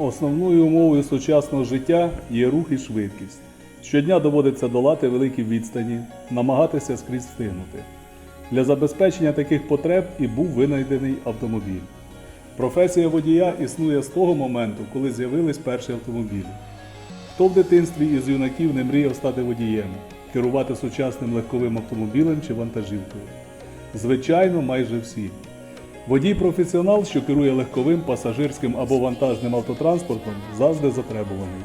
Основною умовою сучасного життя є рух і швидкість. Щодня доводиться долати великі відстані, намагатися скрізь встигнути. Для забезпечення таких потреб і був винайдений автомобіль. Професія водія існує з того моменту, коли з'явились перші автомобілі. Хто в дитинстві із юнаків не мріяв стати водієм, керувати сучасним легковим автомобілем чи вантажівкою? Звичайно, майже всі. Водій-професіонал, що керує легковим, пасажирським або вантажним автотранспортом, завжди затребуваний.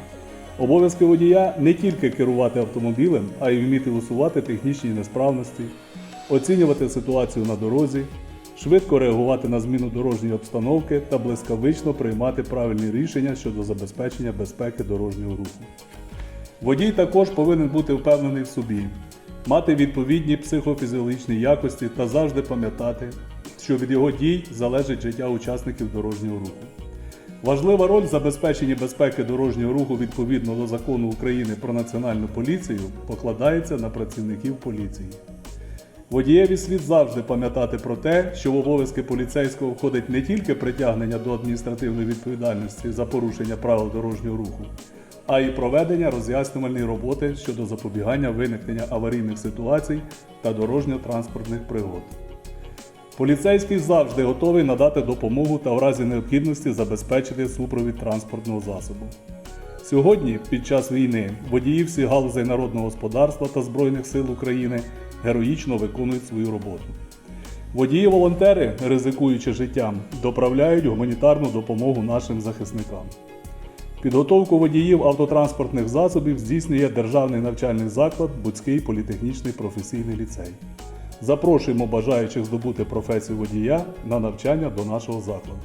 Обов'язки водія не тільки керувати автомобілем, а й вміти усувати технічні несправності, оцінювати ситуацію на дорозі, швидко реагувати на зміну дорожньої обстановки та блискавично приймати правильні рішення щодо забезпечення безпеки дорожнього руху. Водій також повинен бути впевнений в собі, мати відповідні психофізіологічні якості та завжди пам'ятати, що від його дій залежить життя учасників дорожнього руху. Важлива роль в забезпеченні безпеки дорожнього руху відповідно до закону України про національну поліцію покладається на працівників поліції. Водієві слід завжди пам'ятати про те, що в обов'язки поліцейського входить не тільки притягнення до адміністративної відповідальності за порушення правил дорожнього руху, а й проведення роз'яснювальної роботи щодо запобігання виникнення аварійних ситуацій та дорожньо-транспортних пригод. Поліцейський завжди готовий надати допомогу та в разі необхідності забезпечити супровід транспортного засобу. Сьогодні, під час війни, водії всіх галузей народного господарства та Збройних сил України героїчно виконують свою роботу. Водії-волонтери, ризикуючи життям, доправляють гуманітарну допомогу нашим захисникам. Підготовку водіїв автотранспортних засобів здійснює Державний навчальний заклад Буцький політехнічний професійний ліцей. Запрошуємо бажаючих здобути професію водія на навчання до нашого закладу.